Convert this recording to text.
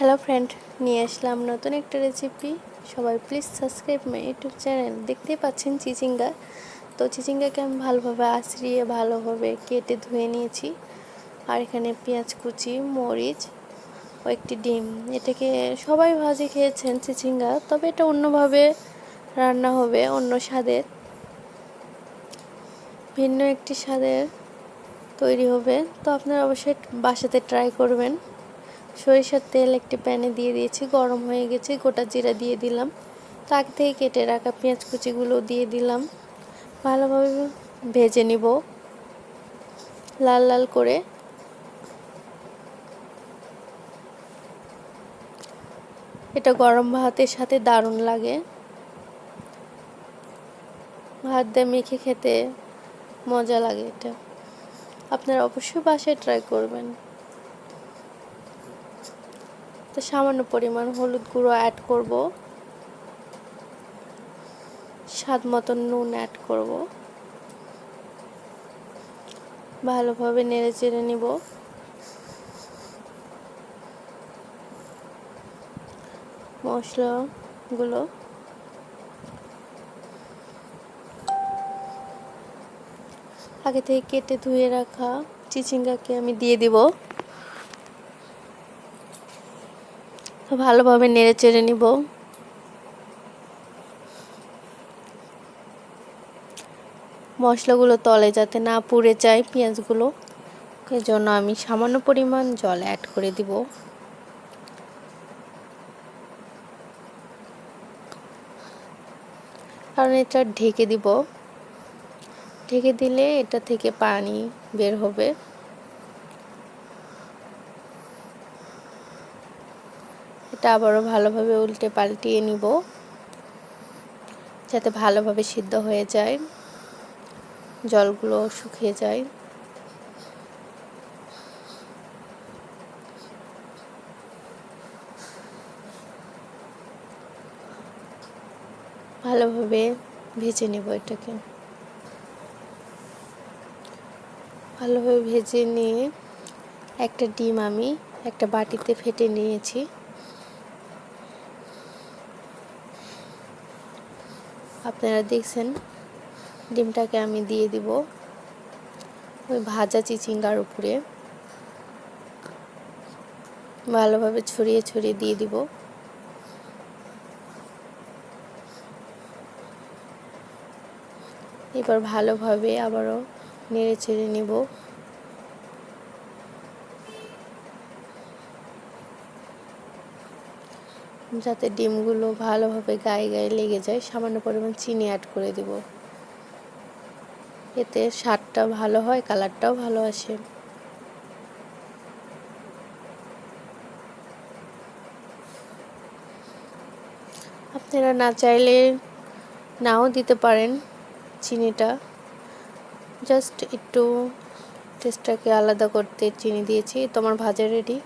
Hello friend নিয়ে আসলাম নতুন একটা রেসিপি সবাই please subscribe my YouTube channel দেখতেই পাচ্ছেন চিচিঙ্গা। তো চিচিঙ্গাকে আমি ভালোভাবে আঁচড়িয়ে ভালোভাবে কেটে ধুয়ে নিয়েছি। আর এখানে পেঁয়াজ কুচি, মরিচ ও একটি ডিম। এটাকে সবাই ভাজি খেয়েছেন চিচিঙ্গা, তবে এটা অন্যভাবে রান্না হবে, অন্য স্বাদের। ভিন্ন একটি স্বাদের তৈরি হবে। তো আপনারা অবশ্যই বাসাতে ট্রাই করবেন। সরিষার তেল একটি প্যানে দিয়ে দিয়েছি, গরম হয়ে গেছে, গোটা জিরা দিয়ে দিলাম। তো আগে থেকে কেটে রাখা পেঁয়াজ কুচিগুলো দিয়ে দিলাম। ভালোভাবে ভেজে নিব। লাল লাল করে। এটা গরম ভাতের সাথে দারুণ লাগে। ভাত দিয়ে মেখে খেতে মজা লাগে এটা। আপনারা অবশ্যই বাসায় ট্রাই করবেন। তো সামান্য পরিমাণ হলুদ গুঁড়ো অ্যাড করব। স্বাদ মতন নুন অ্যাড করব। ভালোভাবে নেড়ে চেড়ে নিব। মশলাগুলো আগে থেকে কেটে ধুয়ে রাখা চিচিঙ্গাকে আমি দিয়ে দিব। ভালোভাবে নেড়ে চেড়ে নিব। মশলাগুলো তলে যাতে না পুড়ে যায় পেঁয়াজগুলো এই জন্য আমি সামান্য পরিমাণ জল অ্যাড করে দিব। কারণ এটা ঢেকে দিব। ঢেকে দিলে এটা থেকে পানি বের হবে। এটা আবারও ভালোভাবে উল্টে পাল্টিয়ে নিব, যাতে ভালোভাবে সিদ্ধ হয়ে যায়, জলগুলো শুকিয়ে যায়। ভালোভাবে ভেজে নেব এটাকে। ভালোভাবে ভেজে নিয়ে একটা ডিম আমি একটা বাটিতে ফেটে নিয়েছি। আপনারা দেখছেন, ডিমটাকে আমি দিয়ে দিব ওই ভাজা চিচিঙ্গার উপরে। ভালোভাবে ছড়িয়ে ছড়িয়ে দিয়ে দিব। এবার ভালোভাবে আবারও নেড়ে চেড়ে নিব। যাতে ডিমগুলো ভালোভাবে গায়ে গায়ে লেগে যায়, সামান্য পরিমাণ চিনি অ্যাড করে দিব। এতে স্বাদটা ভালো হয় কালারটাও ভালো আসে। আপনারা না চাইলে নাও দিতে পারেন চিনিটা। জাস্ট একটু টেস্টটাকে আলাদা করতে চিনি দিয়েছি, তোমার ভাজা রেডি